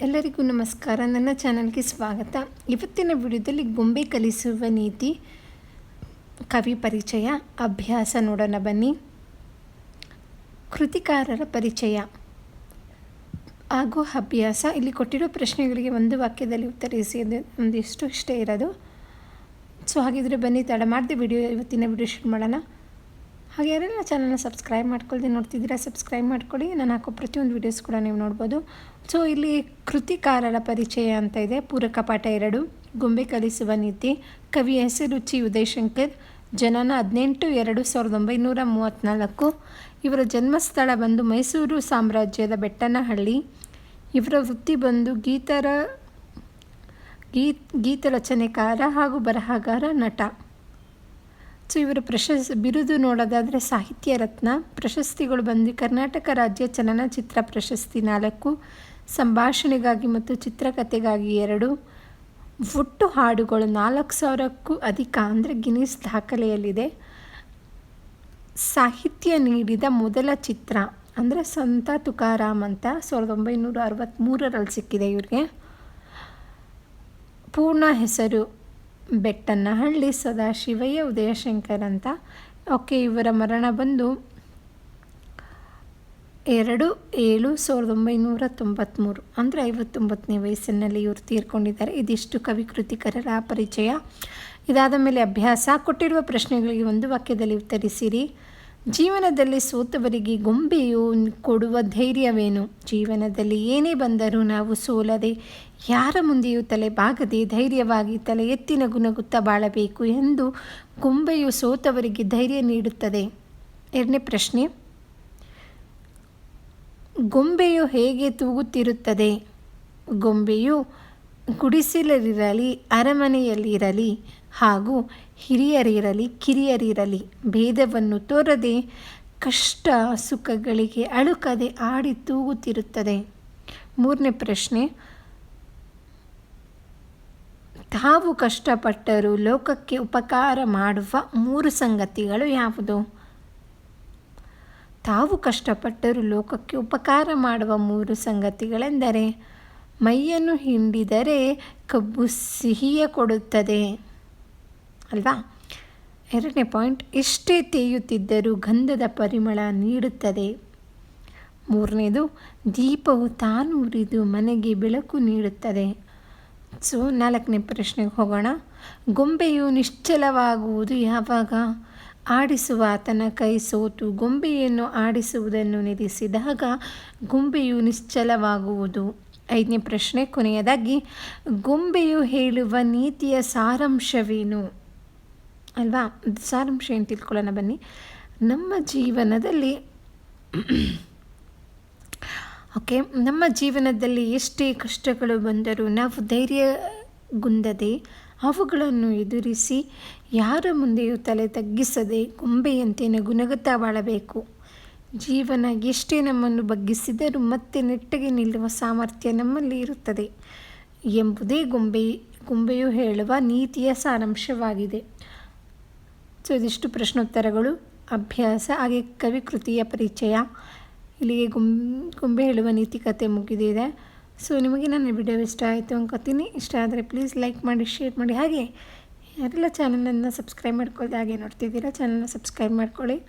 ಎಲ್ಲರಿಗೂ ನಮಸ್ಕಾರ. ನನ್ನ ಚಾನಲ್ಗೆ ಸ್ವಾಗತ. ಇವತ್ತಿನ ವಿಡಿಯೋದಲ್ಲಿ ಗೊಂಬೆ ಕಲಿಸುವ ನೀತಿ, ಕವಿ ಪರಿಚಯ, ಅಭ್ಯಾಸ ನೋಡೋಣ ಬನ್ನಿ. ಕೃತಿಕಾರರ ಪರಿಚಯ. ಹಾಗೂ ಅಭ್ಯಾಸ. ಇಲ್ಲಿ ಕೊಟ್ಟಿರೋ ಪ್ರಶ್ನೆಗಳಿಗೆ ಒಂದು ವಾಕ್ಯದಲ್ಲಿ ಉತ್ತರಿಸಿ ಒಂದಿಷ್ಟು ಇಷ್ಟೇ ಇರೋದು. ಸೊ, ಹಾಗಿದ್ರೆ ಬನ್ನಿ, ತಡ ಮಾಡಿದೆ ವಿಡಿಯೋ ಇವತ್ತಿನ ವಿಡಿಯೋ ಶುರು ಮಾಡೋಣ. ಹಾಗೆ ಯಾರೆಲ್ಲ ಚಾನಲ್ನ ಸಬ್ಸ್ಕ್ರೈಬ್ ಮಾಡ್ಕೊಳ್ದೆ ನೋಡ್ತಿದ್ದೀರಾ, ಸಬ್ಸ್ಕ್ರೈಬ್ ಮಾಡ್ಕೊಳ್ಳಿ ನಾನು ಹಾಕೋ ಪ್ರತಿಯೊಂದು ವೀಡಿಯೋಸ್ ಕೂಡ ನೀವು ನೋಡ್ಬೋದು. ಸೊ ಇಲ್ಲಿ ಕೃತಿಕಾರರ ಪರಿಚಯ ಅಂತ ಇದೆ. ಪೂರಕ ಪಾಠ ಎರಡು. ಗೊಂಬೆ ಕಲಿಸುವ ನೀತಿ ಕವಿ ಹೆಸರು ಚಿ ಉದಯಶಂಕರ್, ಜನನ ಹದಿನೆಂಟು ಎರಡು ಸಾವಿರದ ಒಂಬೈನೂರ ಮೂವತ್ತ್ನಾಲ್ಕು ಇವರ ಜನ್ಮಸ್ಥಳ ಬಂದು ಮೈಸೂರು ಸಾಮ್ರಾಜ್ಯದ ಬೆಟ್ಟನಹಳ್ಳಿ. ಇವರ ವೃತ್ತಿ ಬಂದು ಗೀತರ ಗೀತ್ ರಚನೆಕಾರ ಹಾಗೂ ಬರಹಗಾರ ನಟ. ಸೊ ಇವರು ಪ್ರಶಸ್, ಬಿರುದು ನೋಡೋದಾದರೆ ಸಾಹಿತ್ಯ ರತ್ನ, ಪ್ರಶಸ್ತಿಗಳು ಬಂದು ಕರ್ನಾಟಕ ರಾಜ್ಯ ಚಲನಚಿತ್ರ ಪ್ರಶಸ್ತಿ ನಾಲ್ಕು, ಸಂಭಾಷಣೆಗಾಗಿ ಮತ್ತು ಚಿತ್ರಕಥೆಗಾಗಿ ಎರಡು, ಒಟ್ಟು ಹಾಡುಗಳು ನಾಲ್ಕು ಸಾವಿರಕ್ಕೂ ಅಧಿಕ ಅಂದರೆ ಗಿನೀಸ್ ದಾಖಲೆಯಲ್ಲಿದೆ. ಸಾಹಿತ್ಯ ನೀಡಿದ ಮೊದಲ ಚಿತ್ರ ಅಂದರೆ ಸಂತ ತುಕಾರಾಮ್ ಅಂತ ಸಾವಿರದ ಒಂಬೈನೂರ ಅರವತ್ತ್ಮೂರರಲ್ಲಿ ಸಿಕ್ಕಿದೆ ಇವ್ರಿಗೆ. ಪೂರ್ಣ ಹೆಸರು ಬೆಟ್ಟನಹಳ್ಳಿ ಸದಾಶಿವಯ್ಯ ಉದಯಶಂಕರ್ ಅಂತ. ಓಕೆ, ಇವರ ಮರಣ ಬಂದು ಎರಡು ಏಳು ಸಾವಿರದ ಒಂಬೈನೂರ ತೊಂಬತ್ತ್ಮೂರು ಅಂದರೆ ಐವತ್ತೊಂಬತ್ತನೇ ವಯಸ್ಸಿನಲ್ಲಿ ಇವರು ತೀರ್ಕೊಂಡಿದ್ದಾರೆ. ಇದಿಷ್ಟು ಕವಿ ಕೃತಿಕರರ ಪರಿಚಯ. ಇದಾದ ಮೇಲೆ ಅಭ್ಯಾಸ. ಕೊಟ್ಟಿರುವ ಪ್ರಶ್ನೆಗಳಿಗೆ ಒಂದು ವಾಕ್ಯದಲ್ಲಿ ಉತ್ತರಿಸಿರಿ. ಜೀವನದಲ್ಲಿ ಸೋತವರಿಗೆ ಗೊಂಬೆಯು ಕೊಡುವ ಧೈರ್ಯವೇನು? ಜೀವನದಲ್ಲಿ ಏನೇ ಬಂದರೂ ನಾವು ಸೋಲದೆ ಯಾರ ಮುಂದೆಯೂ ತಲೆ ಬಾಗದೆ ಧೈರ್ಯವಾಗಿ ತಲೆ ಎತ್ತಿನ ಗುಣಗುತ್ತ ಬಾಳಬೇಕು ಎಂದು ಗೊಂಬೆಯು ಸೋತವರಿಗೆ ಧೈರ್ಯ ನೀಡುತ್ತದೆ. ಎರಡನೇ ಪ್ರಶ್ನೆ. ಗೊಂಬೆಯು ಹೇಗೆ ತೂಗುತ್ತಿರುತ್ತದೆ? ಗೊಂಬೆಯು ಗುಡಿಸಲರಿರಲಿ, ಅರಮನೆಯಲ್ಲಿರಲಿ ಹಾಗೂ ಹಿರಿಯರಿರಲಿ, ಕಿರಿಯರಿರಲಿ ಭೇದವನ್ನು ತೋರದೆ ಕಷ್ಟ ಸುಖಗಳಿಗೆ ಅಳುಕದೆ ಆಡಿ ತೂಗುತ್ತಿರುತ್ತದೆ. ಮೂರನೇ ಪ್ರಶ್ನೆ, ತಾವು ಕಷ್ಟಪಟ್ಟರೂ ಲೋಕಕ್ಕೆ ಉಪಕಾರ ಮಾಡುವ ಮೂರು ಸಂಗತಿಗಳು ಯಾವುದು? ತಾವು ಕಷ್ಟಪಟ್ಟರೂ ಲೋಕಕ್ಕೆ ಉಪಕಾರ ಮಾಡುವ ಮೂರು ಸಂಗತಿಗಳೆಂದರೆ ಮೈಯನ್ನು ಹಿಂಡಿದರೆ ಕಬ್ಬು ಸಿಹಿಯ ಕೊಡುತ್ತದೆ. ಅಲ್ವಾ? ಎರಡನೇ ಪಾಯಿಂಟ್, ಎಷ್ಟೇ ತೇಯುತ್ತಿದ್ದರೂ ಗಂಧದ ಪರಿಮಳ ನೀಡುತ್ತದೆ. ಮೂರನೇದು, ದೀಪವು ತಾನು ಉರಿದು ಮನೆಗೆ ಬೆಳಕು ನೀಡುತ್ತದೆ. ಸೊ, ನಾಲ್ಕನೇ ಪ್ರಶ್ನೆಗೆ ಹೋಗೋಣ. ಗೊಂಬೆಯು ನಿಶ್ಚಲವಾಗುವುದು ಯಾವಾಗ? ಆಡಿಸುವ ಆತನ ಕೈ ಸೋತು ಗೊಂಬೆಯನ್ನು ಆಡಿಸುವುದನ್ನು ನಿಲ್ಲಿಸಿದಾಗ ಗೊಂಬೆಯು ನಿಶ್ಚಲವಾಗುವುದು. ಐದನೇ ಪ್ರಶ್ನೆ ಕೊನೆಯದಾಗಿ, ಗೊಂಬೆಯು ಹೇಳುವ ನೀತಿಯ ಸಾರಾಂಶವೇನು? ಅಲ್ವಾ? ಸಾರಾಂಶ ಏನು ತಿಳ್ಕೊಳ್ಳೋಣ ಬನ್ನಿ. ನಮ್ಮ ಜೀವನದಲ್ಲಿ, ಓಕೆ, ನಮ್ಮ ಜೀವನದಲ್ಲಿ ಎಷ್ಟೇ ಕಷ್ಟಗಳು ಬಂದರೂ ನಾವು ಧೈರ್ಯಗುಂದದೆ ಅವುಗಳನ್ನು ಎದುರಿಸಿ ಯಾರ ಮುಂದೆಯೂ ತಲೆ ತಗ್ಗಿಸದೆ ಗೊಂಬೆಯಂತೆ ನಗುನಗುತ್ತಾ ಬಾಳಬೇಕು ಜೀವನ ಎಷ್ಟೇ ನಮ್ಮನ್ನು ಬಗ್ಗಿಸಿದರೂ ಮತ್ತೆ ನೆಟ್ಟಗೆ ನಿಲ್ಲುವ ಸಾಮರ್ಥ್ಯ ನಮ್ಮಲ್ಲಿ ಇರುತ್ತದೆ. ಎಂಬುದೇ ಗೊಂಬೆ, ಗೊಂಬೆಯು ಹೇಳುವ ನೀತಿಯ ಸಾರಾಂಶವಾಗಿದೆ. ಸೊ, ಇದಿಷ್ಟು ಪ್ರಶ್ನೋತ್ತರಗಳು. ಅಭ್ಯಾಸ ಹಾಗೆ ಕವಿ ಕೃತಿಯ ಪರಿಚಯ. ಇಲ್ಲಿಗೆ ಗೊಂಬೆ ಗೊಂಬೆ ಹೇಳುವ ನೀತಿ ಕತೆ ಮುಗಿದಿದೆ. ಸೊ, ನಿಮಗೆ ನನ್ನ ವಿಡಿಯೋ ಇಷ್ಟ ಆಯಿತು ಅನ್ಕೋತೀನಿ. ಇಷ್ಟ ಆದರೆ ಪ್ಲೀಸ್ ಲೈಕ್ ಮಾಡಿ, ಶೇರ್ ಮಾಡಿ. ಹಾಗೆ, ಯಾರೆಲ್ಲ ಚಾನಲನ್ನು ಸಬ್ಸ್ಕ್ರೈಬ್ ಮಾಡ್ಕೊಳ್ಳಿ ಹಾಗೆ ನೋಡ್ತಿದ್ದೀರಾ ಚಾನಲ್ನ ಸಬ್ಸ್ಕ್ರೈಬ್ ಮಾಡ್ಕೊಳ್ಳಿ.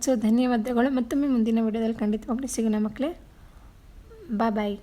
ಸೊ ಧನ್ಯವಾದಗಳು. ಮತ್ತೊಮ್ಮೆ ಮುಂದಿನ ವಿಡಿಯೋದಲ್ಲಿ ಖಂಡಿತವಾಗ್ಲೂ ಸಿಗೋಣ ಮಕ್ಕಳೇ. ಬಾಯ್ ಬಾಯ್